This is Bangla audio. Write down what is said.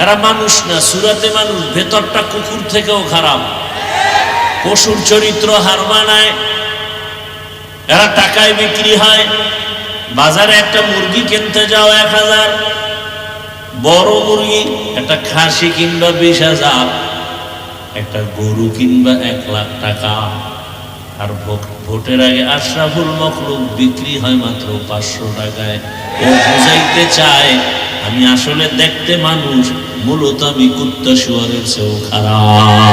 এরা মানুষ না, সুরাতে মানুষ, ভেতরটা কুকুর থেকেও খারাপ। পশুর চরিত্র হার মানায়, এরা টাকায় বিক্রি হয়। বাজারে একটা মুরগি কিনতে যাও এক হাজার, বড় মুরগি, একটা খাসি কিংবা বিশ হাজার, একটা গরু কিংবা এক লাখ টাকা। আর ভোট- ভোটের আগে আশরাফুল মখলুক বিক্রি হয় মাত্র পাঁচশো টাকায়। ও বুঝাইতে চায় আমি আসলে দেখতে মানুষ মূলত আমি কুত্তা শুয়ারের চেয়েও খারাপ।